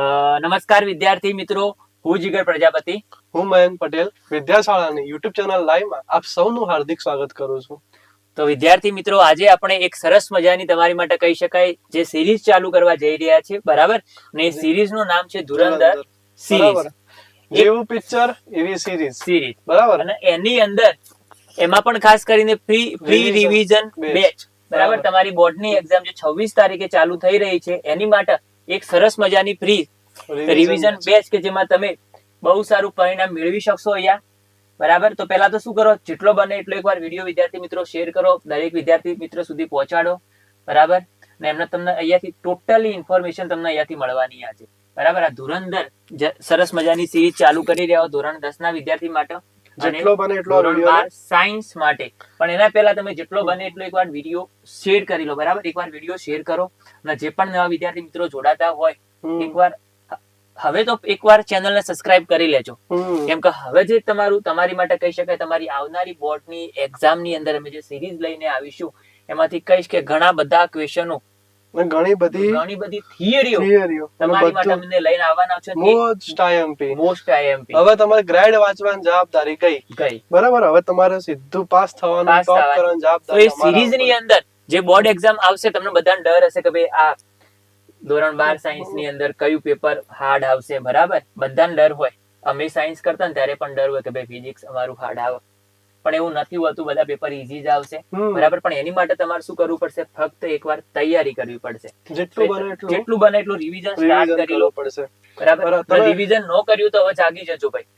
નમસ્કાર વિદ્યાર્થી મિત્રો. હું જીગર પ્રજાપતિ. હું મયંક પટેલ વિદ્યાશાળાની યુટ્યુબ ચેનલ લાઈવમાં આપ સૌનું હાર્દિક સ્વાગત કરું છું. તો વિદ્યાર્થી મિત્રો આજે આપણે એક સરસ મજાની તમારી માટે કહી શકાય જે સિરીઝ ચાલુ કરવા જઈ રહ્યા છે. બરાબર? અને એ સિરીઝનું નામ છે ધુરંધર સિરીઝ. જેવું પિક્ચર એવી સિરીઝ. સિરીઝ. બરાબર? અને એની અંદર એમાં પણ ખાસ કરીને ફ્રી ફ્રી રિવિઝન બેચ. બરાબર? બરાબર. તમારી બોર્ડની એક્ઝામ જે 26 તારીખે ચાલુ થઈ રહી છે એની માટે એક સરસ મજાની ફ્રી રિવિઝન બેચ કે જેમાં તમે બહુ સારું પરિણામ મેળવી શકશો અહીંયા. બરાબર? તો પહેલા તો શું કરો? જેટલો બને એટલો એકવાર વીડિયો વિદ્યાર્થી મિત્રો શેર કરો. દરેક વિદ્યાર્થી મિત્રો સુધી પહોંચાડો. બરાબર? ને એમને તમને અહીંયાથી ટોટલી ઇન્ફોર્મેશન તમને અહીંયાથી મળવાની આજે બરાબર? આ ધોરણ દર સરસ મજાની સિરીઝ ચાલુ કરી રહ્યા હો ધોરણ દસ ના વિદ્યાર્થી માટે. અને જેટલો બને એટલો સાયન્સ માટે. પણ એના પહેલા તમે જેટલો બને એટલો એકવાર વીડિયો શેર કરી લો બરાબર? એકવાર વીડિયો શેર કરો. અને જે પણ નવા વિદ્યાર્થી મિત્રો જોડાતા હોય એકવાર હવે તો એકવાર ચેનલને સબસ્ક્રાઇબ કરી લેજો. કેમ કે હવે જે તમારું તમારી માટે કહી શકાય તમારી આવનારી બોર્ડની એક્ઝામની અંદર અમે જે સિરીઝ લઈને આવીશું એમાંથી કહીશ કે ઘણા બધા ક્વેશ્ચનો ઘણી બધી ઘણી બધી થિયરીઓ થિયરીઓ તમારી માટે લઈને આવવાના છે મોસ્ટ આઈએમપી મોસ્ટ આઈએમપી હવે તમારે ગ્રેડ વાંચવાની જવાબદારી કઈ? કઈ? બરાબર? હવે તમારે સીધું પાસ થવાનું ટોપ કરવાની જવાબદારી તો એ સિરીઝની અંદર જે બોર્ડ એક્ઝામ આવશે તમને બધાને ડર હશે કે ભાઈ આ ધોરણ બાર સાયન્સની અંદર કયું પેપર હાર્ડ આવશે બરાબર? બધાને ડર હોય. અમે સાયન્સ કરતા ને ત્યારે પણ ડર હોય કે ભાઈ ફિઝિક્સ અમારું હાર્ડ આવે. પણ એવું નથી હોતું બધા પેપર ઈઝી જ આવશે. બરાબર પણ એની માટે તમારે શું કરવું પડશે? ફક્ત એકવાર તૈયારી કરવી પડશે. જેટલું બને એટલું. જેટલું બને એટલું રિવિઝન સ્ટાર્ટ કરી લો. પડશે. બરાબર. રિવિઝન નો કર્યું તો હવે જાગી જજો ભાઈ.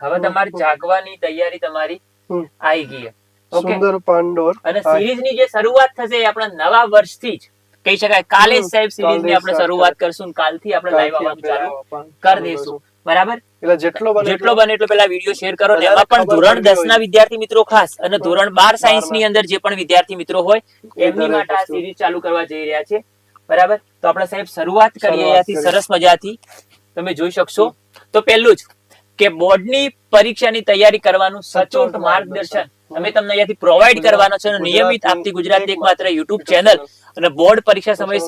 હવે તમારી જાગવાની તૈયારી તમારી. આવી ગઈ ઓકે સુંદર પાંડોર. અને હા. સિરીઝની જે શરૂઆત થશે એ આપણા નવા વર્ષથી જ. કહી શકાય. કાલે સાહેબ સિરીઝની આપણે શરૂઆત કરશું કાલથી આપણે લાઈવ આવવાનું ચાલુ કરી દઈશું. બરાબર? એટલે જેટલો બને જેટલો બને એટલો પેલા વીડિયો શેર કરો. ને એમાં પણ ધોરણ પડવી દસ ના વિદ્યાર્થી મિત્રો ખાસ અને ધોરણ બાર સાયન્સની અંદર જે પણ વિદ્યાર્થી મિત્રો હોય એમની માટે આ સિરીઝ ચાલુ કરવા જઈ રહ્યા છે. બરાબર? તો આપણે સાહેબ શરૂઆત કરીએ અહીંયાથી. સરસ મજાથી. તમે જોઈ શકશો. તો પહેલું જ કે બોર્ડની પરીક્ષાની તૈયારી કરવાનું સચોટ માર્ગદર્શન. અમે તમને અહીંયાથી પ્રોવાઈડ કરવાનો છે નિયમિત આપતી ગુજરાતની એકમાત્ર યુટ્યુબ ચેનલ અને બોર્ડ પરીક્ષા સમયે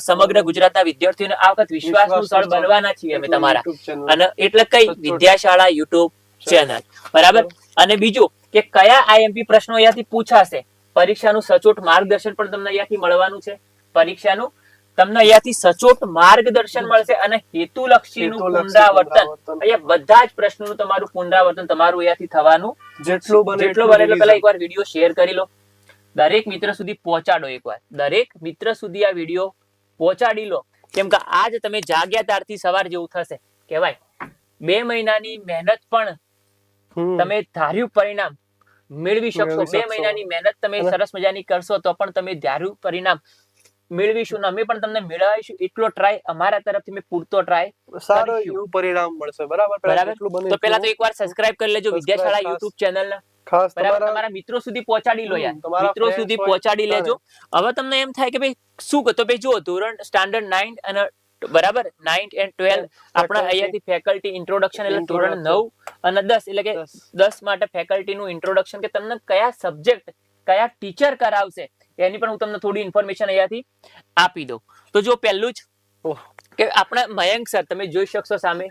સમગ્ર ગુજરાતના વિદ્યાર્થીઓને આ વખત વિશ્વાસનું સ્થળ બનવાના છીએ અમે તમારા. અને એટલે કઈ. વિદ્યાશાળા યુટ્યુબ ચેનલ બરાબર? અને બીજું કે કયા આઈએમપી પ્રશ્નો અહીંયાથી પૂછાશે? પરીક્ષાનું સચોટ માર્ગદર્શન પણ તમને અહીંયાથી મળવાનું છે. પરીક્ષાનું તમને અહીંયાથી સચોટ માર્ગદર્શન મળશે અને હેતુલક્ષીનું હેતુલક્ષી પુનરાવર્તન. પુનરાવર્તન. અહીંયા બધા જ પ્રશ્નોનું તમારું પુનરાવર્તન તમારું અહીંયાથી થવાનું જેટલું બને જેટલું બને એટલો પહેલા એકવાર વીડિયો શેર કરી લો. દરેક મિત્ર સુધી પહોંચાડો એકવાર. દરેક મિત્ર સુધી આ વીડિયો પહોંચાડી લો. કેમ કે આજ તમે જાગ્યા ત્યારથી સવાર જેવું થશે. કહેવાય બે મહિનાની મહેનત પણ તમે ધાર્યું પરિણામ મેળવી શકશો. બે મહિનાની મહેનત તમે સરસ મજાની કરશો તો પણ તમે ધાર્યું પરિણામ મેળવીશું અમે પણ તમને મેળવીશું. એટલો ટ્રાય અમારા તરફથી મેં પૂરતો ટ્રાય સારો એવું પરિણામ મળશે. બરાબર? બરાબર? તો પહેલા તો એકવાર સબસ્ક્રાઇબ કરી લેજો વિદ્યાશાળા યુટ્યુબ ચેનલ ખાસ તમારા મિત્રો સુધી પહોંચાડી લો યાર. મિત્રો સુધી પહોંચાડી લેજો. હવે તમને એમ થાય કે ભાઈ શું તો ભાઈ જુઓ ધોરણ સ્ટાન્ડર્ડ નાઇન અને બરાબર? 9 એન્ડ ટ્વેલ્વ આપણા અહીંયાથી ફેકલ્ટી ઇન્ટ્રોડક્શન એટલે ધોરણ Introduction. નવ અને દસ. એટલે કે દસ. દસ માટે ફેકલ્ટી નું ઇન્ટ્રોડક્શન કે તમને કયા સબ્જેક્ટ કયા ટીચર કરાવશે? એની પણ હું તમને થોડી ઇન્ફોર્મેશન અહીંયાથી આપી દઉં. તો જો પહેલું જ કે આપણા મયંક સર તમે જોઈ શકશો સામે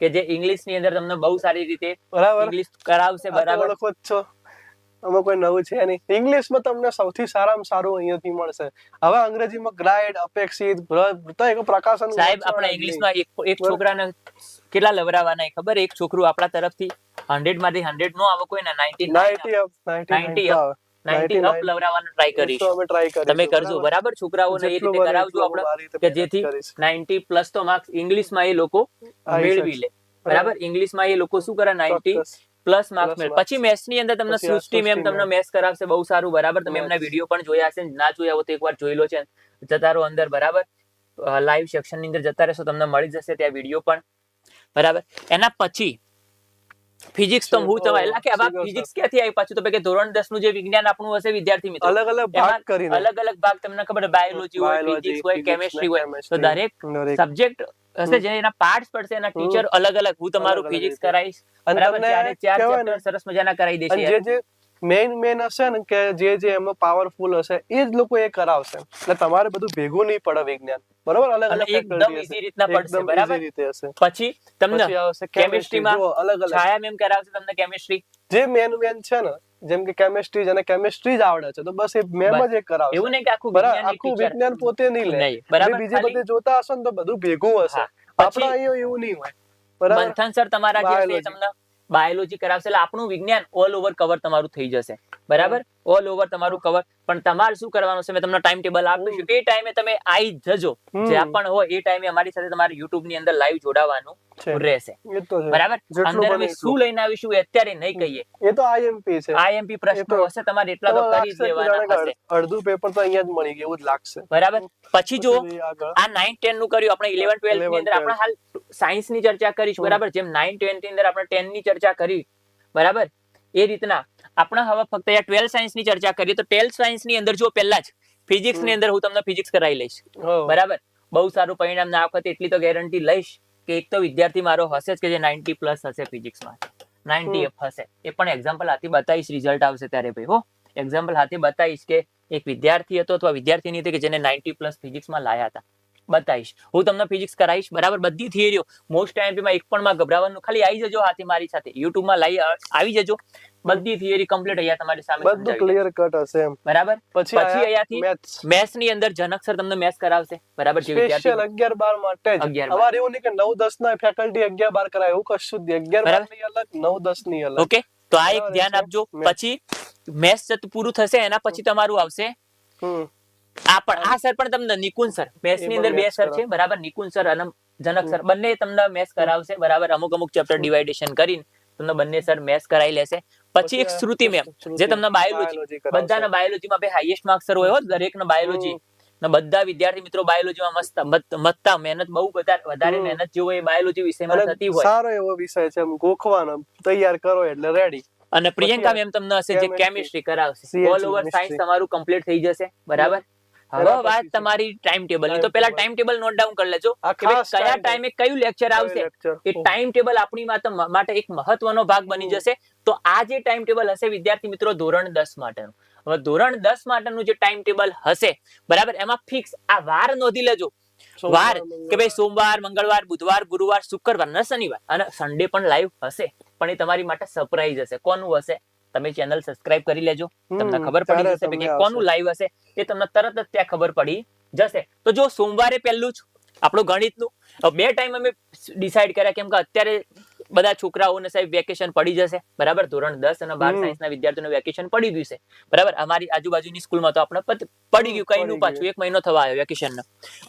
કે જે ઇંગ્લિશની અંદર તમને બહુ સારી રીતે બરાબર. ઇંગ્લિશ કરાવશે બરાબર. જ છો. આમાં કોઈ નવું છે નહીં. ઇંગ્લિશમાં તમને સૌથી સારામાં સારું અહીંયાથી મળશે. હવે અંગ્રેજીમાં ગ્રાઇડ અપેક્ષિત બધા એક પ્રકાશન સાહેબ આપણે ઇંગ્લિશમાં એક એક. છોકરાને કેટલા લવરાવાના ખબર? એક છોકરું આપણા તરફથી હંડ્રેડમાંથી હંડ્રેડ નો આવે કોઈ ને નાઇન્ટી નાઇન્ટી 90 90 90 up. આવે. નાઇન્ટી અપ 99 ટ્રાય એ અમે try કરીશું, તમે કરજો બરાબર? બરાબર છોકરાઓને એ રીતે કરાવજો આપણે અમે આ રીતે કે જેથી કરીશ. નાઇન્ટી પ્લસ તો માર્ક્સ ઇંગ્લિશમાં એ લોકો મેળવી લે. બરાબર? ઇંગ્લિશમાં એ લોકો શું કરે? નાઇન્ટી ચોક્કસ. પ્લસ માર્ક્સ પછી મેથ્સની અંદર તમને સૃષ્ટિ મેમ તમને. મેથ્સ કરાવશે બહુ સારું બરાબર? તમે એમના વીડિયો પણ જોયા હશે ના જોયા હોય તો એકવાર જોઈ લો છે. જતારો અંદર બરાબર? લાઈવ સેક્શનની અંદર જતા રહેશો તમને મળી જશે ત્યાં વીડિયો પણ. બરાબર? એના પછી ફિઝિક્સ તો હું તમારે એટલે કે આવા ફિઝિક્સ ક્યાંથી આવી પાછું? તો કે ધોરણ 10 નું જે વિજ્ઞાન આપણું હશે વિદ્યાર્થી મિત્રો. અલગ અલગ ભાગ કરીને. અલગ અલગ ભાગ તમને ખબર બાયોલોજી હોય ફિઝિક્સ હોય કેમિસ્ટ્રી હોય. તો દરેક. સબ્જેક્ટ હશે. જે એના પાર્ટ્સ પડશે એના ટીચર અલગ અલગ. હું તમારું ફિઝિક્સ. કરાવીશ. અને તમને ચાર ચેપ્ટર સરસ મજાના કરાવી દેશે જે મેઇન મેન હશે ને કે જે જે એમાં પાવરફુલ હશે એ જ લોકો એ કરાવશે. એટલે તમારે બધું ભેગું નહીં પડે વિજ્ઞાન. બરોબર? અલગ અલગ એકદમ ઈઝી રીતના પડશે, બરાબર? રીતે હશે. પછી તમને પછી આવશે chemistry chemistry માં અલગ અલગ. છાયા મેમ કરાવશે તમને કેમિસ્ટ્રી જે મેન મેન છે ને જેમ કે કેમિસ્ટ્રી જેને કેમિસ્ટ્રી જ આવડે છે તો બસ એ મેમ જ એક કરાવશે. એવું નહીં કે આખું આખું વિજ્ઞાન પોતે નહીં લે. બરાબર? બીજે બધે જોતા હશે ને તો બધું ભેગું હશે. આપણા અહીંયા એવું નહીં હોય. બરાબર? મંથન સર તમારા જે. તમને બાયોલોજી કરાવશે એટલે આપણું વિજ્ઞાન ઓલ ઓવર કવર તમારું થઈ જશે. બરાબર? ઓલ ઓવર તમારું કવર પણ તમારે શું કરવાનું છે? મેં તમને ટાઈમ ટેબલ આપ્યું છે. એ ટાઈમે તમે આવી જજો. હમ. જ્યાં પણ હોય એ ટાઈમે અમારી સાથે તમારે યુટ્યુબની અંદર લાઈવ જોડાવાનું રહેશે. બરાબર? અંદર અમે શું લઈને આવીશું એ અત્યારે નહીં કહીએ. એ તો આઈએમપી છે. આઈએમપી પ્રશ્નો હશે તમારે એટલા તો કરી જ લેવાના હશે. અડધું પેપર તો અહીંયા જ મળી ગયું એવું જ લાગશે. બરાબર? પછી જો આ નાઇન ટેનનું કર્યું આપણે ઇલેવન ટ્વેલ્થની અંદર આપણે હાલ સાયન્સની ચર્ચા કરીશું બરાબર? જેમ નાઇન ટેનની અંદર આપણે ટેનની ચર્ચા કરી બરાબર? એ રીતના આપણે હવે ફક્ત અહીંયા ટ્વેલ્થ સાયન્સની ચર્ચા કરીએ તો ટ્વેલ્થ સાયન્સની અંદર જો પહેલા જ ફિઝિક્સની અંદર હું તમને ફિઝિક્સ કરાવી લઈશ. બરાબર? બહુ સારું પરિણામ ના વખતે એટલી તો ગેરંટી લઈશ કે એક તો વિદ્યાર્થી મારો હશે જ કે જે 90 પ્લસ હશે ફિઝિક્સમાં 90 હમ. એફ હશે. એ પણ એક્ઝામ્પલ હાથી બતાવીશ રિઝલ્ટ આવશે ત્યારે ભાઈ હો. એક્ઝામ્પલ હાથી બતાવીશ કે એક વિદ્યાર્થી હતો અથવા વિદ્યાર્થીની હતી કે જેને 90 પ્લસ ફિઝિક્સમાં લાયા હતા. બતાવીશ. હું તમને ફિઝિક્સ કરાવીશ બરાબર? બધી થિયરીઓ મોસ્ટમાં એક પણ માં ગભરાવાનું ખાલી આવી જજો હાથે મારી સાથે. યુટ્યુબમાં લાઈ આવી જજો. બધી થિયરી કમ્પ્લીટ અહીંયા તમારી સામે બધું ક્લિયર કટ હશે એમ. બરાબર? પછી પછી અહીંયાથી મેથ્સની અંદર જનક સર તમને મેથ્સ કરાવશે. બરાબર? જે વિદ્યાર્થી અગિયાર બાર માટે જ અમારે એવું નહીં કે નવ દસ ના ફેકલ્ટી અગિયાર બાર કરાય એવું કશું જ નહીં. અગિયાર બાર બરાબર. ની અલગ નવ દસની અલગ. ઓકે તો આ એક ધ્યાન આપજો. પછી મેથ્સ પૂરું થશે એના પછી તમારું આવશે. આ પણ આ સર પણ તમને નિકુંજ સર મેથ્સની અંદર બે સર છે બરાબર? નિકુંજ સર અને જનક સર બંને તમને મેથ્સ કરાવશે બરાબર? અમુક અમુક ચેપ્ટર ડિવાઇડેશન કરીને તમને બંને સર મેથ્સ કરાવી લેશે. પછી એક શ્રુતિ મેમ જે તમને બાયોલોજી બધાના બાયોલોજીમાં બે હાઈએસ્ટ માર્ક્સ સર હોય દરેક ના બાયોલોજી. ને બધા વિદ્યાર્થી મિત્રો બાયોલોજીમાં મસ્ત મત- મતતા મહેનત બહુ બધા વધારે મહેનત જેવો હોય એ બાયોલોજી વિષયમાં થતી હોય. સારો એવો વિષય છે એમ ગોખવાનો તૈયાર કરો એટલે રેડી અને પ્રિયંકા મેમ તમને હશે જે કેમિસ્ટ્રી કરાવશે. ઓલ ઓવર સાયન્સ તમારું કમ્પ્લીટ થઈ જશે બરાબર? હવે વાત તમારી ટાઈમ ટેબલની. તો પેલા ટાઈમ ટેબલ નોટ ડાઉન કરી લેજો. કે કયા ટાઈમે કયું લેક્ચર આવશે? એ ટાઈમ ટેબલ આપણી માટે માટે એક મહત્વનો ભાગ બની જશે. તો આ જે ટાઈમ ટેબલ હશે વિદ્યાર્થી મિત્રો ધોરણ દસ માટેનું. હવે ધોરણ દસ માટેનું જે ટાઈમ ટેબલ હશે બરાબર? એમાં ફિક્સ આ વાર નોંધી લેજો. વાર કે ભાઈ સોમવાર મંગળવાર બુધવાર ગુરુવાર શુક્રવાર ન શનિવાર. અને સન્ડે પણ લાઈવ હશે. પણ એ તમારી માટે સરપ્રાઈઝ હશે. કોનું હશે? તમે ચેનલ સબસ્ક્રાઇબ કરી લેજો. તમને ખબર પડી જશે કે કોનું લાઈવ હશે એ તમને તરત જ ત્યાં ખબર પડી જશે. તો જો સોમવારે પહેલું જ આપણું ગણિતનું બે ટાઈમ અમે ડિસાઈડ કર્યા કેમ કે અત્યારે બધા છોકરાઓને સાહેબ વેકેશન પડી જશે. બરાબર? ધોરણ દસ અને બાર સાયન્સના વિદ્યાર્થીઓને વેકેશન પડી ગયું છે. બરાબર? અમારી આજુબાજુની સ્કૂલમાં તો આપણે પડી ગયું કઈ નું પાછું એક મહિનો થવા આવ્યો વેકેશન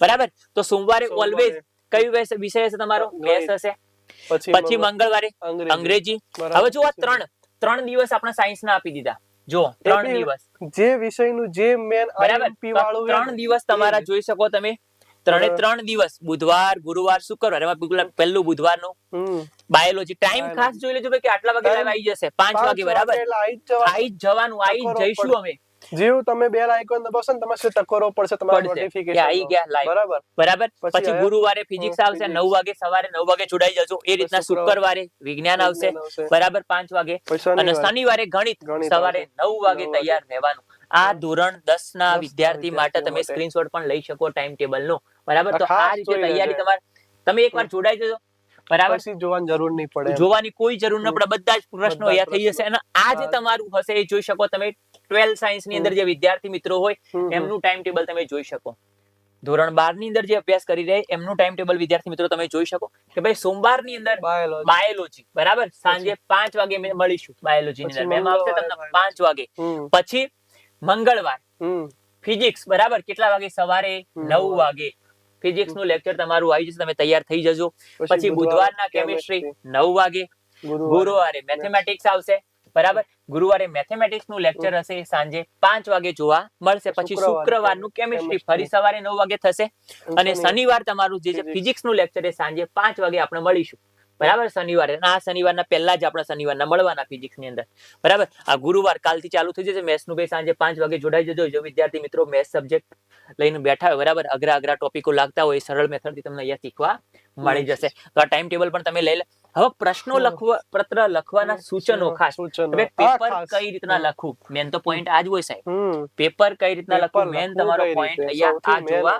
બરાબર? તો સોમવારે ઓલવેઝ કયું વિષય- વિષય હશે તમારો. મેથ્સ હશે. પછી મંગળવારે. અંગ્રેજી. હવે જો આ ત્રણ ત્રણ દિવસ આપણે સાયન્સ ના આપી દીધા. જો ત્રણ દિવસ. જે વિષયનું જે મેન આઈએમપી વાળું ત્રણ દિવસ તમારા જોઈ શકો તમે. ત્રણે ત્રણ દિવસ. બુધવાર ગુરુવાર શુક્રવાર. એમાં પહેલું બુધવારનું. બાયોલોજી ટાઈમ ખાસ જોઈ લેજો કે આટલા વાગે આવી જશે. પાંચ વાગે બરાબર? આવી જવાનું. ટકોરો જઈશું. અમે. જેવું તમે બે આઇકોન દબાવશો ને તમારે ટકોરો પડશે તમારા નોટિફિકેશન આવી ગયા લાઈવ બરાબર. બરાબર? પછી ગુરુવારે ફિઝિક્સ આવશે 9 વાગે સવારે 9 વાગે જોડાઈ જજો. એ રીતના શુક્રવારે વિજ્ઞાન આવશે. બરાબર? 5 વાગે. અને શનિવારે. ગણિત. સવારે 9 વાગે તૈયાર રહેવાનું. આ ધોરણ 10 ના વિદ્યાર્થી માટે તમે સ્ક્રીનશોટ પણ લઈ શકો ટાઈમ ટેબલ નો. બરાબર? તો આ રીતે તૈયારી તમારે તમે એકવાર જોડાઈ જજો. બરાબર? જોવાની જરૂર નહીં પડે જોવાની કોઈ જરૂર ન પડે. બધા જ પ્રશ્નો અહીંયા થઈ જશે. અને આ જે તમારું હશે એ જોઈ શકો તમે. ટ્વેલ્થ સાયન્સની અંદર જે વિદ્યાર્થી મિત્રો હોય. એમનું ટાઈમ ટેબલ તમે જોઈ શકો. ધોરણ બારની અંદર જે અભ્યાસ કરી રહ્યા એમનું ટાઈમ ટેબલ વિદ્યાર્થી મિત્રો તમે જોઈ શકો કે ભાઈ સોમવારની અંદર બાયોલોજી બરાબર? સાંજે પાંચ વાગે મળીશું બાયોલોજી ની પછી અંદર મેમ આવશે તમને પાંચ વાગે. પછી મંગળવાર. ફિઝિક્સ બરાબર? કેટલા વાગે? સવારે નવ વાગે. ફિઝિક્સનું લેક્ચર તમારું આવી જશે તમે તૈયાર થઈ જજો. પછી બુધવારના કેમિસ્ટ્રી નવ વાગે. ગુરુવારે. મેથેમેટિક્સ આવશે. બરાબર? ગુરુવારે મેથેમેટિક્સનું લેક્ચર હશે સાંજે પાંચ વાગે જોવા મળશે પછી શુક્રવારે શુક્રવારનું કેમિસ્ટ્રી ફરી સવારે નવ વાગે થશે. અને શનિવાર. તમારું જે Physics. ફિઝિક્સનું લેક્ચર એ સાંજે પાંચ વાગે આપણે મળીશું. બરાબર? શનિવારે. આ શનિવારના પહેલા જ આપણે શનિવારના મળવાના ફિઝિક્સની અંદર. બરાબર? આ ગુરુવાર કાલથી ચાલુ થઈ જશે. મેથ્સનું ભાઈ સાંજે પાંચ વાગે જોડાઈ જજો. જો વિદ્યાર્થી મિત્રો મેથ્સ સબ્જેક્ટ લઈને બેઠા હોય બરાબર? અઘરા અઘરા ટોપિકો લાગતા હોય સરળ મેથડથી તમને અહીંયા શીખવા મળી જશે. તો આ ટાઈમ ટેબલ પણ તમે લઈ લે. હવે પ્રશ્નો. લખવા પત્ર લખવાના સૂચનો ખાસ. હવે પેપર કઈ રીતના લખવું? મેન તો પોઈન્ટ આ જ હોય સાહેબ. પેપર કઈ રીતના લખવું? મેન તમારો પોઈન્ટ અહીંયા આ જોવા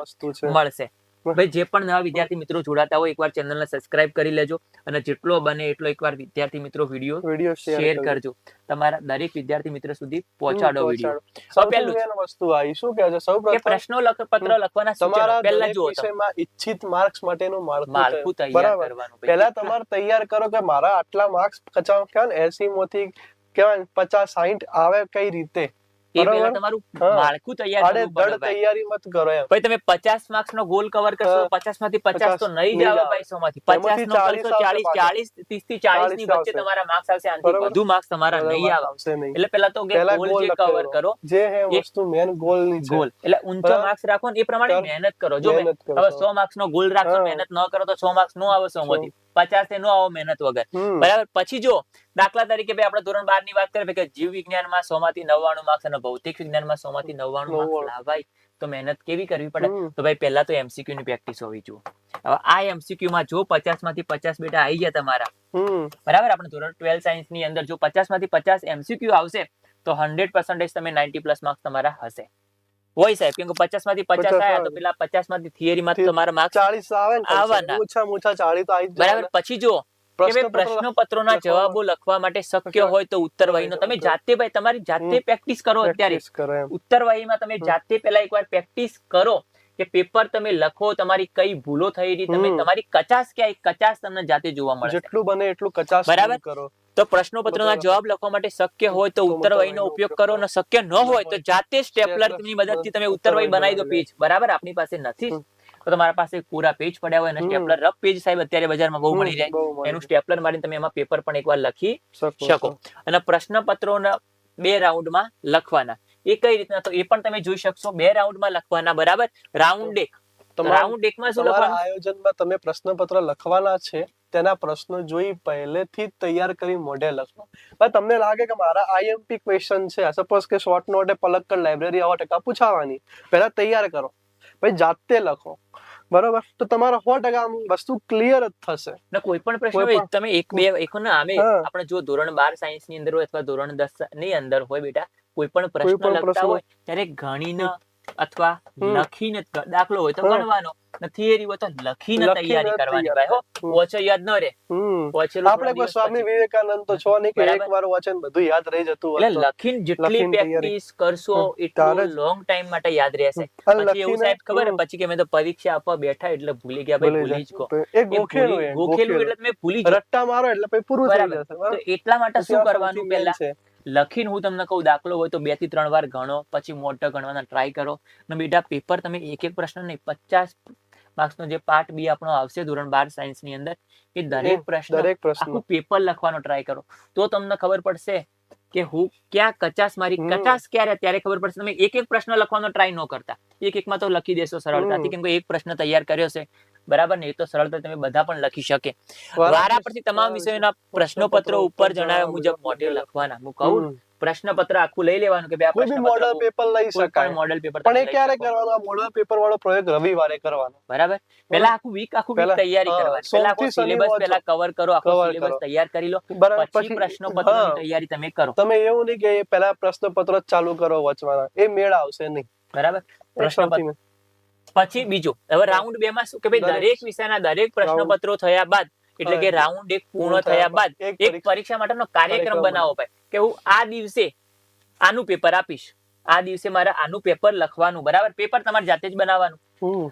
મળશે. ભાઈ જે પણ નવા વિદ્યાર્થી મિત્રો જોડાતા હોય એકવાર ચેનલને સબસ્ક્રાઇબ કરી લેજો અને જેટલો બને એટલો એકવાર વિદ્યાર્થી મિત્રો વીડિયો વીડિયો શેર કરજો. તમારા દરેક વિદ્યાર્થી મિત્ર સુધી પહોંચાડો વીડિયો પહેલું. વસ્તુ આવી શું કે છે? સૌ પ્રથમ પ્રશ્નો લખ પત્ર લખવાના તમારા પહેલા જો વિષયમાં ઈચ્છિત માર્ક્સ માટેનું માળખું તૈયાર કરવાનું પહેલા તમારે તૈયાર કરો કે મારા આટલા માર્ક્સ કચાવ કે ને 80 માંથી કેવાય ને 50 60 આવે કઈ રીતે? એ પહેલા તમારું માળખું તૈયાર કરવું પડે ધડ ભાઈ. તૈયારી મત કરો એમ. ભાઈ તમે પચાસ માર્ક્સ નો ગોલ કવર કરશો હા. પચાસમાંથી પચાસ તો નહીં જ આવે આવે. ભાઈ સો માંથી પચાસ એમાંથી નો કરશો ચાલીસ આવશે ચાલીસ ત્રીસથી ની વચ્ચે તમારા માર્ક્સ આવશે આનાથી. વધુ માર્ક્સ તમારા નહીં આવે. એટલે પેલા તો પહેલા ગોલ જે કવર કરો જે હે વસ્તુ મેન ગોલની ગોલ એટલે ઊંચો માર્ક્સ રાખો ને એ પ્રમાણે. મહેનત કરો. જો હવે સો માર્ક્સ નો ગોલ રાખશો મહેનત ન કરો તો સો માર્ક્સ નો આવે સો માંથી પચાસ નો આવો મહેનત વગર. બરાબર? પછી જો દાખલા તરીકે ભાઈ આપણે ધોરણ બારની વાત કરીએ કે જીવ વિજ્ઞાનમાં સો માંથી નવ્વાણું માર્ક્સ અને ભૌતિક વિજ્ઞાનમાં સો માંથી નવ્વાણું. માર્ક્સ લાવાય તો મહેનત કેવી કરવી પડે? તો ભાઈ પહેલા તો એમસીક્યુ ની પ્રેક્ટિસ હોવી જોઈએ. હવે આ એમસીક્યુ માં જો પચાસમાંથી પચાસ બેટા આવી ગયા તમારા. બરાબર? આપણે ધોરણ ટ્વેલ્થ સાયન્સની અંદર જો પચાસમાંથી પચાસ એમસીક્યુ આવશે તો હંડ્રેડ પર્સન્ટેજ તમે નાઇન્ટી પ્લસ માર્ક્સ તમારા હશે. હોય સાહેબ કેમ કે પચાસમાંથી પચાસ 50 આવ્યા તો પેલા પચાસમાંથી થિયરી માં તમારા માર્ક્સ 40 આવે આવવાના. ઓછામાં ઓછા 40 તો આવી બરાબર પછી જો કે ભાઈ પ્રશ્ન પ્રશ્ન પત્રોના લખવા- જવાબો લખવા માટે શક્ય હોય તો ઉત્તરવાહીનો તમે જાતે ભાઈ તમારી જાતે પ્રેક્ટિસ કરો અત્યારે. ઉત્તરવાહીમાં તમે. જાતે પેલા એકવાર પ્રેક્ટિસ કરો કે પેપર તમે લખો તમારી કઈ ભૂલો થઈ રહી તમે તમારી કચાસ ક્યાંય કચાસ તમને જાતે જોવા મળે જેટલું બને એટલું કચાસ બરાબર? કરો. તો પ્રશ્નોપત્રોના જવાબ લખવા માટે શક્ય હોય તો ઉત્તરવાહીનો ઉપયોગ કરો કરો. અને શક્ય ન હોય તો જાતે સ્ટેપલરની મદદથી તમે ઉત્તરવાહી બનાવી દો પેજ. બરાબર? આપની પાસે નથી. તો તમારા પાસે પૂરા પેજ પડ્યા હોય અને સ્ટેપલર રફ પેજ સાહેબ અત્યારે બજારમાં બહુ મળી જાય એનું સ્ટેપલર મારીને તમે એમાં પેપર પણ એકવાર લખી શકો. અને પ્રશ્નપત્રોના બે રાઉન્ડમાં લખવાના. એ કઈ રીતના? તો એ પણ તમે જોઈ શકશો. બે રાઉન્ડમાં લખવાના. બરાબર? રાઉન્ડ રાઉન્ડ એકમાં શું લખવાનું? આયોજનમાં તમે પ્રશ્નપત્ર લખવાના છે તેના પ્રશ્નો જોઈ પહેલેથી જ તૈયાર કરી મોઢે લખો. પણ તમને લાગે કે મારા આઈએમપી ક્વેશ્ચન છે સપોઝ કે શોર્ટ નોટે પલક્કડ લાઇબ્રેરી આવા ટકા પૂછાવાની. પહેલા તૈયાર કરો. પછી જાતે લખો. બરોબર? તો તમારા સો ટકા વસ્તુ ક્લિયર જ થશે. ને કોઈ પણ પ્રશ્ન તમે એક બે એક ના આમે આપણે જો ધોરણ બાર સાયન્સની અંદર હોય અથવા ધોરણ દસની અંદર હોય બેટા કોઈ પણ પ્રશ્ન લખતા હોય ત્યારે ગણીને અથવા લખીને દાખલો હોય તો ગણવાનો. થિયરી હોય તો લખીને તૈયારી કરવાની. ભાઈ હો. ઓછો યાદ ન રહે. હમ. આપણે કોઈ સ્વામી વિવેકાનંદ તો છો નહીં કે એકવાર એક વાર વાંચે ને બધું યાદ રહી જતું હોય એટલે લખીને જેટલી પ્રેક્ટિસ કરશો. એટલું લોંગ ટાઈમ માટે યાદ રહેશે. પછી એવું સાહેબ ખબર. પછી કે મેં તો પરીક્ષા આપવા બેઠા એટલે ભૂલી ગયા ભાઈ ભૂલી જ કો. એ ગોખેલું ગોખેલું. એટલે મેં ભૂલી રટ્ટા મારો એટલે પછી પૂરું થઈ જશે એટલા માટે શું કરવાનું પહેલા. લખીને હું તમને કહું દાખલો હોય તો બેથી ત્રણ વાર ગણો પછી મોટો ગણવાના ટ્રાય કરો. ને બેટા પેપર તમે એક એક પ્રશ્ન નહીં પચાસ માર્ક્સનો જે પાર્ટ બી આપણો આવશે ધોરણ બાર સાયન્સની અંદર એ દરેક પ્રશ્ન દરેક પ્રશ્ન. પેપર લખવાનો ટ્રાય કરો. તો તમને ખબર પડશે કે હું ક્યાં કચાસ મારી કચાસ ક્યારે ત્યારે ખબર પડશે. તમે એક એક પ્રશ્ન લખવાનો ટ્રાય ન કરતા. એક એકમાં તો લખી દેશો સરળતાથી. કેમ કે એક પ્રશ્ન તૈયાર કર્યો છે. બરાબર ને? એ તો સરળતા તમે બધા પણ લખી શકે. વારા પરથી તમામ વિષયોના પ્રશ્નપત્રો ઉપર જણાવ્યા મુજબ મોડેલ. લખવાના. હું કહું પ્રશ્નપત્ર આખું લઈ લેવાનું કે બે કોઈ બી પેપર લઈ શકાય. મોડેલ પેપર પણ એ ક્યારે કરવાનો? આ મોડેલ પેપર વાળો પ્રયોગ રવિવારે કરવાનો. બરાબર? પેલા આખું વીક આખું વીક તૈયારી કરવાની. પેલા આખું સિલેબસ પહેલા પેલા કવર કરો આખો સિલેબસ તૈયાર કરી લો. પછી પ્રશ્નપત્રની તૈયારી તમે કરો. તમે એવું નહીં કે પેલા પ્રશ્નપત્ર ચાલુ કરો વાંચવાના. એ મેળ આવશે નહીં. બરાબર? પ્રશ્નપત્ર પછી બીજું હવે રાઉન્ડ બે માં શું કે ભાઈ દરેક- વિષયના દરેક પ્રશ્નપત્રો થયા બાદ એટલે કે રાઉન્ડ એક પૂર્ણ થયા બાદ એક પરીક્ષા- માટેનો કાર્યક્રમ કાર્યક્રમ બનાવો ભાઈ કે હું આ દિવસે આનું પેપર આપીશ આ દિવસે મારે આનું પેપર લખવાનું બરાબર? પેપર તમારે જાતે જ બનાવવાનું.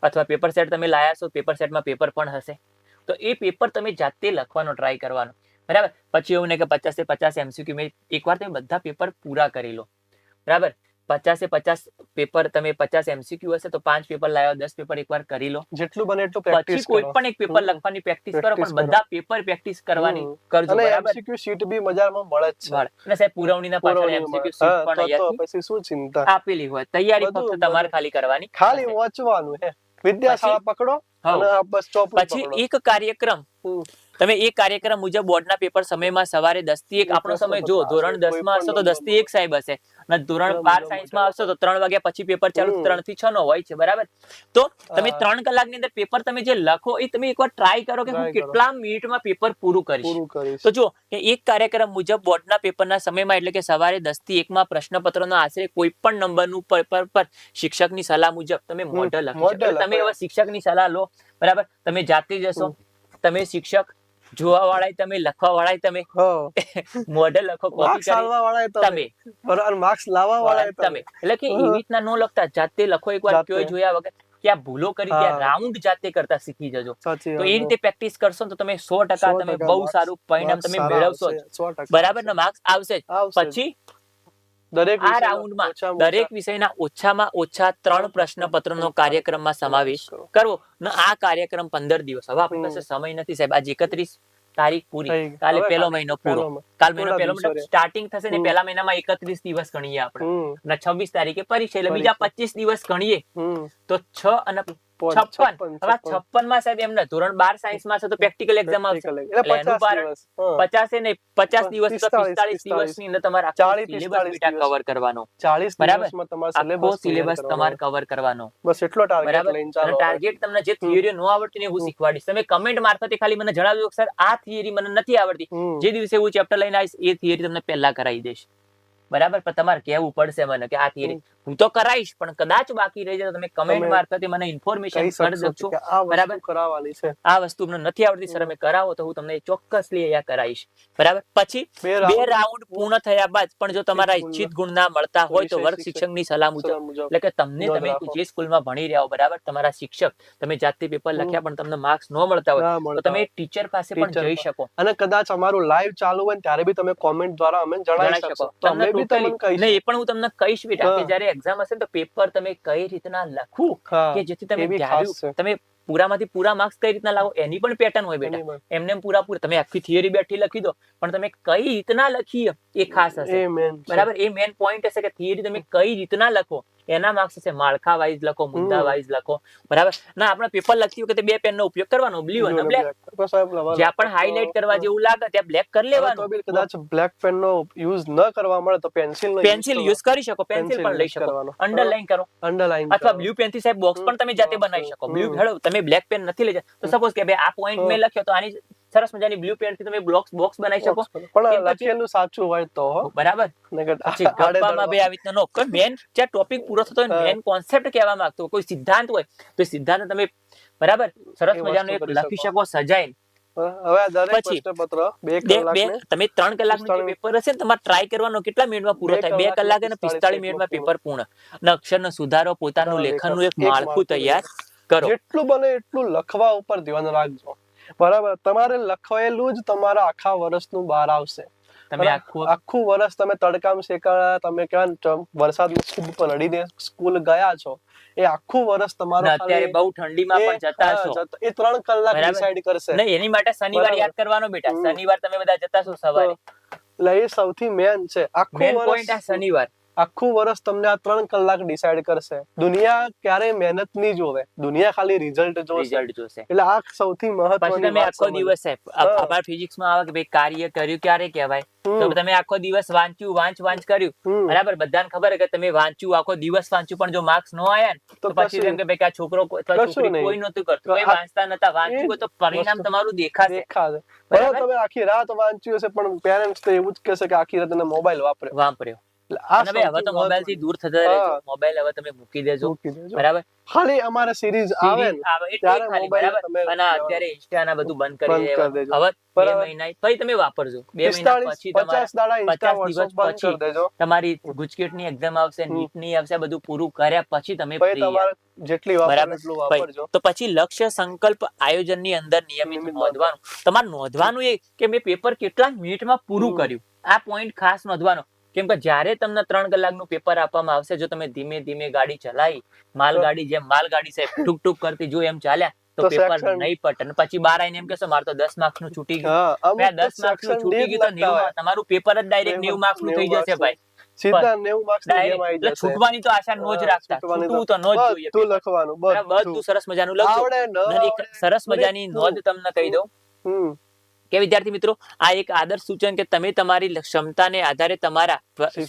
અથવા પેપર સેટ તમે લાયા છો પેપર સેટમાં પેપર પણ હશે. તો એ પેપર તમે જાતે લખવાનો ટ્રાય કરવાનો. બરાબર? પછી એવું ને કે પચાસે પચાસ એમસીક્યુ મેં એકવાર તમે બધા પેપર પૂરા કરી લો. બરાબર? પચાસે પચાસ પેપર તમે પચાસ એમસીક્યુ હશે તો પાંચ પેપર લાવ્યો દસ પેપર એકવાર કરી લો. જેટલું બને એટલું પ્રેક્ટિસ કોઈ પણ એક પેપર લખવાની પ્રેક્ટિસ કરો પણ બધા પેપર પ્રેક્ટિસ કરવાની કરજો અને એમસીક્યુ શીટ બી મજામાં મળે જ છે. અને સાહેબ પુરવણીના પાછળ એમસીક્યુ શીટ પણ યાર તો પછી શું ચિંતા? આપેલી હોય. તૈયારી ફક્ત તમારે ખાલી કરવાની. ખાલી વાંચવાનું હે. વિદ્યાશાળા પકડો. અને આ બસ ચોપડું પછી એક કાર્યક્રમ. તમે એ કાર્યક્રમ મુજબ બોર્ડના પેપર સમયમાં સવારે દસથી એક એક આપણો સમય જો ધોરણ દસમાં હશે તો દસથી એક સાહેબ હશે. અને ધોરણ બાર નંબર સાયન્સમાં આવશે તો ત્રણ વાગ્યા પછી પેપર ચાલુ. ત્રણથી છ નો હોય છે બરાબર? તો તમે. ત્રણ કલાકની અંદર પેપર તમે જે લખો એ તમે એકવાર ટ્રાય કરો કે હું કેટલા મિનિટમાં પેપર પૂરું કરીશ. તો જો કે એક કાર્યક્રમ મુજબ બોર્ડના પેપરના સમયમાં એટલે કે સવારે દસથી એકમાં પ્રશ્નપત્રનો આશરે કોઈ પણ નંબરનું પેપર પર શિક્ષકની સલાહ મુજબ તમે મોઢે લખી તમે. એવા શિક્ષકની સલાહ લો બરાબર? તમે જાતે જશો તમે શિક્ષક જોવા વાળા તમે. લખવા વાળા તમે મોડેલ લખો કોપી વાળા તમે. બરાબર માર્ક્સ લાવવા વાળા તમે. એટલે કે એવી રીતના નો લખતા જાતે લખો એકવાર કયો જોયા વગર. ક્યાં ભૂલો કરી ત્યાં રાઉન્ડ જાતે કરતા શીખી જજો. તો એ રીતે પ્રેક્ટિસ કરશો તો તમે સો ટકા તમે બહુ સારું પરિણામ તમે મેળવશો જ. આવશે, 100% બરાબર ને? માર્ક્સ આવશે. પછી દરેક આ વિષયના રાઉન્ડમાં ઓછામાં દરેક ઓછા વિષયના ઓછામાં ઓછા ત્રણ પ્રશ્નપત્રનો કાર્યક્રમમાં સમાવેશ કરવો. ને આ કાર્યક્રમ પંદર દિવસ. હવે આપણી પાસે સમય નથી સાહેબ. આજે એકત્રીસ તારીખ પૂરી. કાલે પહેલો મહિનો પૂરો. કાલ મહિનો પહેલો મહિનો સ્ટાર્ટિંગ થશે ને પહેલા મહિનામાં એકત્રીસ દિવસ ગણીએ આપણે. અને છવ્વીસ તારીખે પરીક્ષા. એટલે બીજા પચીસ દિવસ ગણીએ. તો છ અને છપ્પન હવે છપ્પન. છપ્પન. માં સાહેબ એમને ધોરણ બાર સાયન્સમાં છે તો પ્રેક્ટિકલ એક્ઝામ આવશે. Practical એટલે એટલે એનું પચાસ બાર- દિવસ. હા. પચાસે નહીં પચાસ દિવસ પિસ્તાળીસ, પિસ્તાળીસ પિસ્તાળીસ. અંદર તમારે ચાલીસ, સિલેબસ પિસ્તાળીસ બેટા દિવસ. કવર કરવાનો. ચાલીસ બરાબર. દિવસમાં તમારે આખો syllabus clear સિલેબસ તમારે કવર કરવાનો. બસ એટલો ટાર્ગેટ બરાબર? લઈને અને ચાલો ટાર્ગેટ તમને જે થિયરી ન આવડતી ને હું શીખવાડીશ. તમે કમેન્ટ મારફતે ખાલી મને જણાવજો સર આ થિયરી મને નથી આવડતી. જે દિવસે હું ચેપ્ટર લઈને આવીશ એ થિયરી તમને પહેલા કરાવી દઈશ. બરાબર? પણ તમારે કહેવું પડશે મને કે આ થિયરી હું તો કરાવીશ પણ કદાચ બાકી રહી જાય તો તમે કમેન્ટ મારફતે મને ઇન્ફોર્મેશન કરી દેજો. બરાબર. કરાવવાની છે. આ વસ્તુ મને નથી આવડતી સર અમે કરાવો તો હું તમને ચોક્કસલી અહીંયા કરાઈશ. બરાબર? પછી બે રાઉન્ડ પૂર્ણ થયા બાદ પણ જો તમારા ઈચ્છિત ગુણ ના મળતા હોય તો વર્ગ શિક્ષકની સલાહ મુજબ. એટલે કે તમને તમે જે સ્કૂલમાં ભણી રહ્યા હો બરાબર? તમારા શિક્ષક તમે જાતે પેપર લખ્યા પણ તમને માર્ક્સ ન મળતા હોય તો તમે ટીચર પાસે પણ જઈ શકો. અને કદાચ અમારું લાઈવ ચાલુ હોય ત્યારે બી તમે કોમેન્ટ દ્વારા અમે જણાવી શકો. તો અમે બી તમને કહીશ નહીં, એ પણ હું તમને કહીશ બેટા કે. જ્યારે એક્ઝામ હશે તો પેપર તમે કઈ રીતના લખવું કે જેથી તમે. તમે પૂરામાંથી પૂરા માર્ક્સ કઈ રીતના લાવો? એની પણ પેટર્ન હોય બેટા. એમને એમ પૂરા પૂરા. તમે આખી થિયરી બેઠી લખી દો પણ તમે કઈ રીતના લખી એ ખાસ હશે. બરાબર? એ મેન પોઈન્ટ હશે કે થિયરી તમે કઈ રીતના લખો? એના માર્ક્સ હશે? માળખા વાઇઝ લખો મુદ્દા વાઇઝ લખો. બરાબર? ના આપણે પેપર લખતી વખતે બે પેન નો ઉપયોગ કરવાનો બ્લુ અને બ્લેક જ્યાં પણ હાઇલાઇટ કરવા જેવું લાગે ત્યાં બ્લેક કરી લેવાનો. કદાચ બ્લેક પેન નો યુઝ ન કરવા મળે તો પેન્સિલ પેન્સિલ યુઝ કરી શકો પેન્સિલ પણ લઈ શકો. અંડરલાઈન કરો. અંડરલાઈન અથવા બ્લુ પેનથી સાહેબ બોક્સ પણ તમે જાતે બનાવી શકો. બ્લુ હેડો તમે બ્લેક પેન નથી લઈ જતા. તો સપોઝ કે ભાઈ આ પોઈન્ટ. મેં લખ્યો તો આની સરસ મજાની બ્લુ પેન્ટથી તમે બ્લોક્સ બોક્સ બનાવી શકો. પણ લખેલું સાચું હોય તો બરાબર. પછી ગપ્પામાં બે આવી રીતના નો. કોઈ મેન જે ટોપિક પૂરો થતો હોય મેન કોન્સેપ્ટ કહેવા માંગતો કોઈ સિદ્ધાંત હોય તો સિદ્ધાંત તમે બરાબર સરસ મજાનું એક લખી શકો. સજાઈને. હવે આ દરેક પ્રશ્નપત્ર બે બે તમે ત્રણ કલાકનું જે પેપર હશે ને તમારે ટ્રાય કરવાનો કેટલા મિનિટમાં પૂરો થાય? બે કલાક અને પિસ્તાળીસ મિનિટમાં પેપર પૂર્ણ. અને અક્ષરનો સુધારો પોતાનું લેખનનું એક માળખું તૈયાર કરો. જેટલું બને એટલું લખવા ઉપર ધ્યાન રાખજો. બરાબર. તમારે લખવાયેલું જ તમારા આખા વર્ષનું બહાર આવશે. તમે આખું આખું વર્ષ તમે તડકામ શેકાયા તમે કેવા વરસાદ ખૂબ પલડીને સ્કૂલ ગયા છો. એ આખું વર્ષ તમારું અત્યારે બહુ ઠંડીમાં પણ જતા છો. એ ત્રણ કલાક ડિસાઈડ કરશે. નહીં એની માટે શનિવાર યાદ કરવાનો બેટા. શનિવાર તમે બધા જતા છો સવારે. એટલે એ સૌથી મેન છે. આખું વર્ષ શનિવાર. આખું વર્ષ તમને આ ત્રણ કલાક ડિસાઈડ કરશે. દુનિયા ક્યારેય મહેનત નહીં જોવે. દુનિયા ખાલી રિઝલ્ટ જોશે. રિઝલ્ટ જોશે. એટલે આ સૌથી મહત્વની તમે આખો દિવસ આપણા ફિઝિક્સમાં આવે કે ભાઈ કાર્ય કર્યું ક્યારે કહેવાય? તો તમે આખો દિવસ વાંચ્યું વાંચ વાંચ કર્યું. બરાબર? બધાને ખબર કે તમે વાંચ્યું આખો દિવસ વાંચ્યું પણ જો માર્ક્સ નો આયા ને તો પછી એમ કે ભાઈ કે આ છોકરો કોઈ- નતું કરતું. કોઈ વાંચતા નતા વાંચ્યું તો પરિણામ તમારું દેખાશે. દેખાશે. તમે આખી રાત વાંચ્યું હશે પણ પેરેન્ટ્સ તો એવું જ કહેશે કે આખી રાત મોબાઈલ વાપર્યો. વાપર્યો. હવે તો મોબાઈલથી દૂર થતા રહેજો મોબાઈલ હવે તમે મૂકી દેજો. બરાબર? ખાલી અમારે સિરીઝ આવે ત્યારે ખાલી બરાબર? અને અત્યારે ઇન્સ્ટા ના બધું બંધ કરી. દેજો. હવે બે મહિના પછી તમે વાપરજો. બે મહિના પછી તમારા પચાસ 50 દિવસ પછી. તમારી ગુજકેટની એક્ઝામ આવશે નીટની આવશે બધું પૂરું કર્યા પછી તમે જેટલી વાપરજો. તો પછી લક્ષ્ય સંકલ્પ આયોજનની અંદર નિયમિત નિયમિત નોંધવાનું. તમારે નોંધવાનું એ કે મેં પેપર કેટલા મિનિટમાં પૂરું કર્યું? આ પોઈન્ટ ખાસ નોંધવાનો. કેમ કે જ્યારે તમને ત્રણ કલાકનું પેપર આપવામાં આવશે જો તમે ધીમે ધીમે ગાડી ચલાવી માલગાડી જેમ માલગાડી સાહેબ ટુક ટુક કરતી જો એમ ચાલ્યા તો તો પેપર નહીં પટે. અને પછી બાર આવીને એમ કહેશો મારે તો દસ માર્ક્સનું છૂટી ગયું. આ દસ માર્ક્સનું છૂટી ગયું તો નેવું તમારું પેપર જ ડાયરેક્ટ નેવું માર્ક્સનું થઈ જશે ભાઈ. સીધા નેવું માર્ક્સની ગેમ આવી જશે. છૂટવાની તો આશા નો જ રાખતા. છૂટવું તો નો જ જોઈએ બધું લખવાનું બરાબર, બધું બધું. સરસ મજાનું આવડે ન સરસ નોંધ તમને કહી દઉં. કે વિદ્યાર્થી મિત્રો આ એક આદર્શ સૂચન કે તમે તમારી ક્ષમતાને આધારે તમારા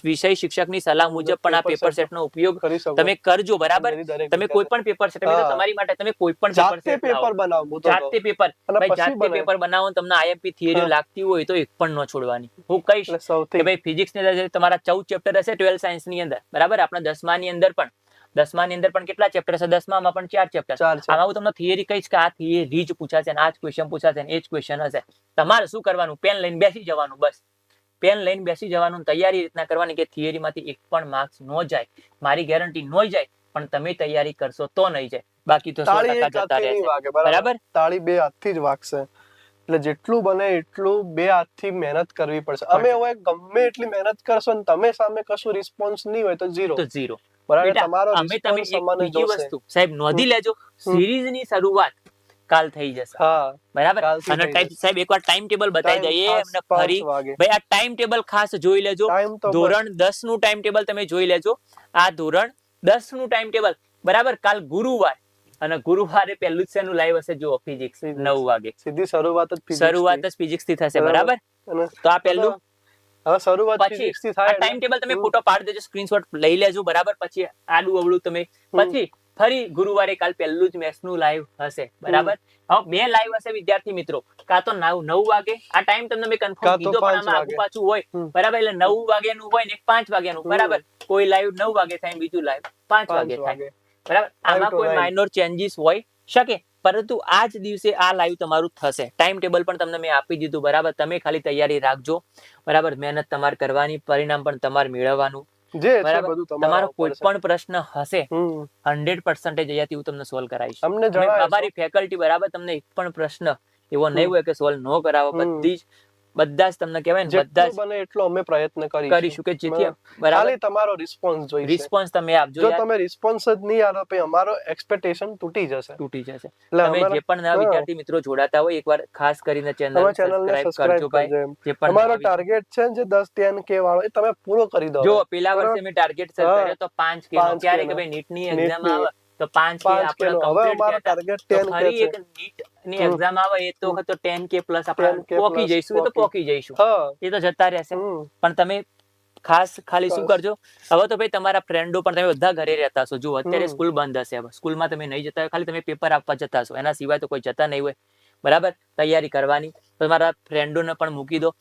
વિષય શિક્ષકની સલાહ મુજબ પણ આ પેપર પેપર સેટ સેટનો ઉપયોગ કરી શકો. તમે કરજો બરાબર? તમે કોઈ પણ પેપર સેટ. તમારી માટે તમે કોઈ પણ પેપર જાતે પેપર બનાવો જાતે પેપર. ભાઈ જાતે. પેપર બનાવો તમને આઈએમપી થિયરી લાગતી હોય તો એક પણ ન છોડવાની. હું કહીશ કે ભાઈ ફિઝિક્સની અંદર તમારા 14 ચેપ્ટર હશે ટ્વેલ્થ સાયન્સની અંદર. બરાબર? આપણા દસમા ની અંદર પણ. દસમા ની અંદર પણ કેટલા ચેપ્ટર હશે દસમામાં પણ ચાર ચેપ્ટર આમાં હું તમને થિયરી કહીશ કે આ થિયરી જ પૂછાશે અને આ જ ક્વેશ્ચન પૂછાશે એ જ ક્વેશ્ચન હશે. તમારે શું કરવાનું? પેન લઈને બેસી જવાનું બસ. પેન લઈને બેસી જવાનું તૈયારી રીતના કરવાની કે theory માંથી એક પણ માર્ક્સ ન જાય. મારી ગેરંટી ન જાય પણ તમે તૈયારી કરશો તો નહીં જાય. બાકી તો બરાબર? તાળી બે હાથથી જ વાગશે. એટલે જેટલું બને એટલું બે હાથથી મહેનત કરવી પડશે. અમે હવે ગમે એટલી મહેનત કરશો ને તમે સામે કશું રિસ્પોન્સ નહીં હોય તો ઝીરો તો ઝીરો અમે તમે રિસ્પોન્સ એક અમને બીજી વસ્તુ. સાહેબ નોંધી લેજો સિરીઝની શરૂઆત કાલ થઈ જશે. બરાબર? અને સાહેબ એકવાર ટાઈમ ટેબલ બતાવી દઈએ એમને ફરી. ભાઈ આ ટાઈમ ટેબલ ખાસ જોઈ લેજો. ધોરણ દસનું ટાઈમ ટેબલ તમે જોઈ લેજો. આ ધોરણ દસનું ટાઈમ ટેબલ બરાબર? કાલ ગુરુવાર. અને ગુરુવારે પહેલું જ શેનું લાઈવ હશે જો ફિઝિક્સ. નવ વાગે. સીધી શરૂઆત જ શરૂઆત. જ ફિઝિક્સથી થશે. બરાબર. તો આ પહેલું હવે શરૂઆત પછી ટાઈમ ટેબલ તમે ફોટો પાડી દેજો સ્ક્રીનશોટ લઈ લેજો બરાબર? પછી આડું અવળું તમે પછી ફરી ગુરુવારે કાલ પહેલું જ મેચનું લાઈવ હશે બરાબર? હવે બે લાઈવ હશે વિદ્યાર્થી મિત્રો. કાં તો નવ નવ વાગે. આ ટાઈમ તમને મેં કન્ફર્મ કીધો પણ આમાં. આગુ પાછું હોય. બરાબર? એટલે નવ વાગ્યાનું હોય ને પાંચ વાગ્યાનું. બરાબર? કોઈ લાઈવ નવ વાગે થાય બીજું લાઈવ પાંચ વાગે થાય. બરાબર? આમાં કોઈ માઇનોર ચેન્જીસ હોય. શકે? પરંતુ આ જ દિવસે આ લાઈવ તમારું થશે. ટાઈમ ટેબલ પણ તમને મેં આપી દીધું બરાબર? તમે ખાલી તૈયારી રાખજો. બરાબર? મહેનત તમારે કરવાની પરિણામ પણ તમારે મેળવવાનું. બરાબર. તમારો કોઈ પણ પ્રશ્ન હશે. હંડ્રેડ પર્સન્ટેજ અહીંયાથી હું તમને સોલ્વ કરાવીશ. અમારી ફેકલ્ટી બરાબર તમને એક પણ પ્રશ્ન એવો નહીં હોય કે સોલ્વ ન કરાવો બધી જ બધા જ તમને કહેવાય ને બધા જ બને એટલો અમે પ્રયત્ન કરીશું. કરીશું કે જેથી બરાબર. તમારો રિસ્પોન્સ જોઈએ રિસ્પોન્સ તમે આપજો જો તમે રિસ્પોન્સ જ નહીં આપો પછી અમારો એક્સપેક્ટેશન તૂટી જશે. તૂટી જશે. તમે જે પણ નવા. વિદ્યાર્થી મિત્રો જોડાતા હોય એકવાર ખાસ કરીને ચેનલ સબસ્ક્રાઇબ કરજો ભાઈ. જે પણ અમારો ટાર્ગેટ છે જે દસ ટેન કે વાળો એ તમે પૂરો કરી દો જો પેલા વર્ષે મેં ટાર્ગેટ સેટ કર્યો તો પાંચ કે નો. ક્યારે કે ભાઈ નીટની એક્ઝામ આવે. તો પાંચ કે આપણે કમ્પ્લીટ હવે. ટાર્ગેટ કે ફરી એક નીટની એક્ઝામ આવે એ તો તો 10 કે પ્લસ આપણે પોકી જઈશું એ તો પોકી. જઈશું. એ તો જતા રહેશે. પણ તમે ખાસ ખાલી શું કરજો? હવે તો ભાઈ તમારા ફ્રેન્ડો પણ તમે બધા ઘરે રહેતા છો જો અત્યારે સ્કૂલ બંધ હશે. હવે સ્કૂલમાં તમે નહીં જતા ખાલી તમે પેપર આપવા જતા છો એના સિવાય તો કોઈ જતા નહીં હોય. બરાબર? તૈયારી કરવાની. તમારા ફ્રેન્ડોને પણ મૂકી દો.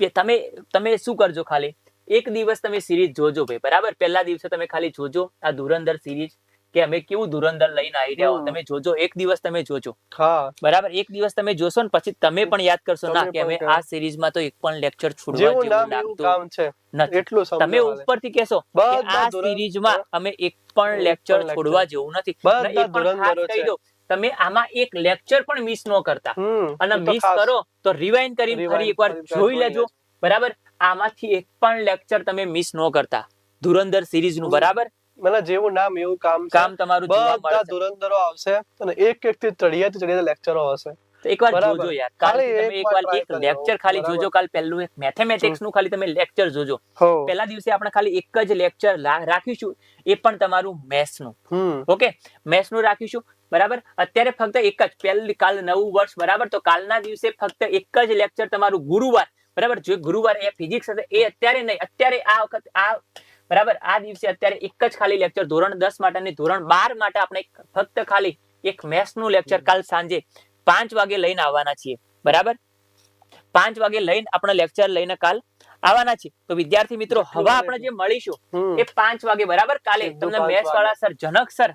કે તમે તમે શું કરજો ખાલી? એક દિવસ તમે સિરીઝ જોજો ભાઈ. બરાબર? પહેલા દિવસે તમે ખાલી જોજો આ ધુરંધર સિરીઝ કે અમે કેવું ધુરંધર લઈને આવી રહ્યા હો. તમે જોજો એક દિવસ તમે જોજો. હા. બરાબર? એક દિવસ તમે જોશો ને પછી તમે પણ યાદ કરશો ના કે અમે આ સિરીઝમાં તો એક પણ લેક્ચર છોડવા જેવું લાગતું નથી. તમે ઉપરથી કહેશો કે આ સિરીઝમાં અમે એક પણ લેક્ચર છોડવા જેવું નથી. એક પણ ખાસ કહી દો તમે આમાં એક લેક્ચર પણ મિસ ન કરતા. અને મિસ કરો તો રિવાઇન્ડ કરીને ફરી એકવાર જોઈ જોઈ લેજો. બરાબર? આમાંથી એક પણ લેક્ચર તમે મિસ ન કરતા. ધુરંધર સિરીઝનું બરાબર? મને જેવું નામ એવું કામ કામ તમારું બધા ધુરંધરો આવશે અને એક એક થી ચડિયાતી ચડિયા લેક્ચરો હશે. એકવાર જોજો યાર. ખાલી તમે એકવાર એક લેક્ચર ખાલી જોજો કાલ પહેલું એક. મેથેમેટિક્સનું ખાલી તમે લેક્ચર જોજો. પહેલા દિવસે આપણે ખાલી એક જ લેક્ચર રાખીશું. એ પણ તમારું મેથ્સનું. ઓકે? મેથ્સનું રાખીશું. બરાબર? અત્યારે ફક્ત એક જ. પહેલી કાલ નવું વર્ષ. બરાબર? તો કાલના દિવસે ફક્ત એક જ લેક્ચર તમારું ગુરુવાર. બરાબર? જે ગુરુવાર એ ફિઝિક્સ હશે એ અત્યારે નહીં. અત્યારે આ વખત આ બરાબર? આ દિવસે અત્યારે એક જ ખાલી લેક્ચર ધોરણ દસ માટે અને ધોરણ બાર માટે આપણે ફક્ત ખાલી એક મેથ્સનું લેક્ચર કાલ સાંજે પાંચ વાગે લઈને આવવાના છીએ. બરાબર? પાંચ વાગે લઈને આપણે લેક્ચર લઈને કાલ આવવાના છે તો વિદ્યાર્થી મિત્રો હવે આપણે જે મળીશું એ પાંચ વાગે બરાબર? કાલે તમને મેથ્સ વાળા સર જનક સર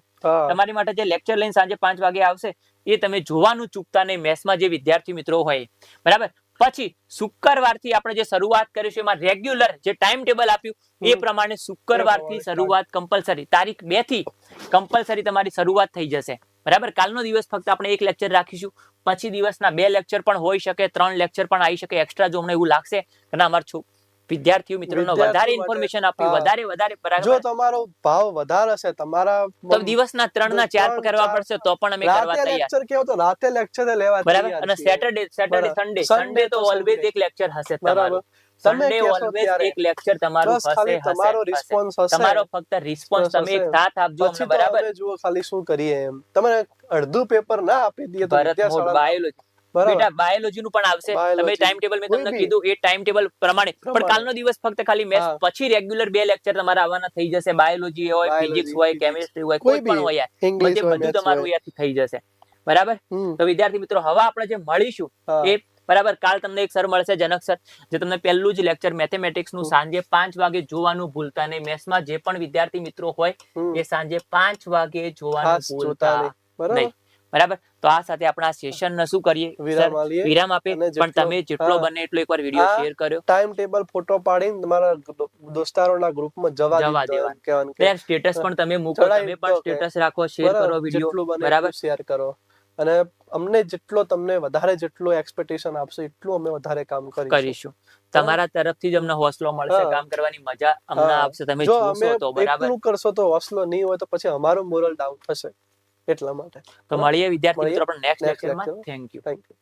તમારી માટે જે લેક્ચર લઈને સાંજે પાંચ વાગે આવશે એ તમે જોવાનું ચૂકતા નહીં મેથ્સમાં જે વિદ્યાર્થી મિત્રો હોય. બરાબર? પછી શુક્રવારથી આપણે જે શરૂઆત કરીશું એમાં રેગ્યુલર જે ટાઈમ ટેબલ આપ્યું એ પ્રમાણે શુક્રવારથી શરૂઆત કમ્પલસરી તારીખ બેથી કમ્પલસરી તમારી શરૂઆત થઈ જશે. બરાબર? કાલનો દિવસ ફક્ત આપણે એક લેક્ચર રાખીશું. પછી દિવસના બે લેક્ચર પણ હોઈ શકે ત્રણ લેક્ચર પણ આવી શકે એક્સ્ટ્રા જો અમને એવું લાગશે. કે ના અમારા છો વિદ્યાર્થીઓ મિત્રોનો વધારે ઇન્ફોર્મેશન આપી વધારે વધારે જો તમારો ભાવ વધારે હશે તમારા તો દિવસના ત્રણ ના ચાર કરવા પડશે તો પણ અમે કરવા તૈયાર. લેક્ચર કેવો તો રાતે લેક્ચર લેવા બરાબર? અને સેટરડે સેટરડે સન્ડે સન્ડે તો ઓલવેઝ એક લેક્ચર હશે તમારો તમારું. તમે સન્ડે ઓલવેઝ એક લેક્ચર તમારું હશે તમારો. રિસ્પોન્સ હશે. તમારો ફક્ત રિસ્પોન્સ તમે એક સાથ આપજો અમને બરાબર? જુઓ ખાલી શું કરીએ એમ. તમને અડધું પેપર ના આપી દઈએ તો બાયોલોજી બેટા બાયોલોજી નું પણ આવશે. તમે ટાઈમ ટેબલ મેં તમને કીધું એ ટાઈમ ટેબલ પ્રમાણે. પણ કાલનો દિવસ ફક્ત ખાલી મેથ્સ પછી રેગ્યુલર બે લેક્ચર તમારા આવવાના થઈ જશે. બાયોલોજી હોય ફિઝિક્સ હોય કેમિસ્ટ્રી હોય કોઈ પણ હોય બધે તમારું અહીંયાથી થઈ જશે. બરાબર? તો વિદ્યાર્થી મિત્રો હવે આપણે જે મળીશું એ બરાબર કાલ તમને એક સર મળશે જનક સર જે તમને પહેલું જ લેક્ચર મેથેમેટિક્સનું સાંજે પાંચ વાગે જોવાનું ભૂલતા નહીં. મેથ્સમાં જે પણ વિદ્યાર્થી મિત્રો હોય એ સાંજે પાંચ વાગે જોવાનું ભૂલતા નહીં. બરાબર? તો આ સાથે આપણે આ સેશન શું કરીએ? વિરામ આપે પણ તમે જેટલો બને એટલો એકવાર વીડિયો શેર કર્યો. ટાઈમ ટેબલ ફોટો પાડીને તમારા દોસ્તારોના ગ્રુપમાં જવા જવા દેવાનું. યાર સ્ટેટસ પણ તમે મૂકો તમે પણ સ્ટેટસ રાખો શેર કરો વીડિયો બરાબર. શેર કરો. અને અમને જેટલો તમને વધારે જેટલું એક્સપેક્ટેશન આપશો એટલું અમે વધારે કામ કરીશું. કરીશું. તમારા તરફથી જ અમને હોસલો મળશે કામ કરવાની મજા અમને આપશે તમે જોશો તો બરાબર? કરશો તો હોસલો નહીં હોય તો પછી અમારો મોરલ ડાઉન થશે. એટલા માટે. તો મળીએ વિદ્યાર્થી. મિત્રો પણ નેક્સ્ટ લેક્ચરમાં થેન્ક યુ થેન્ક યુ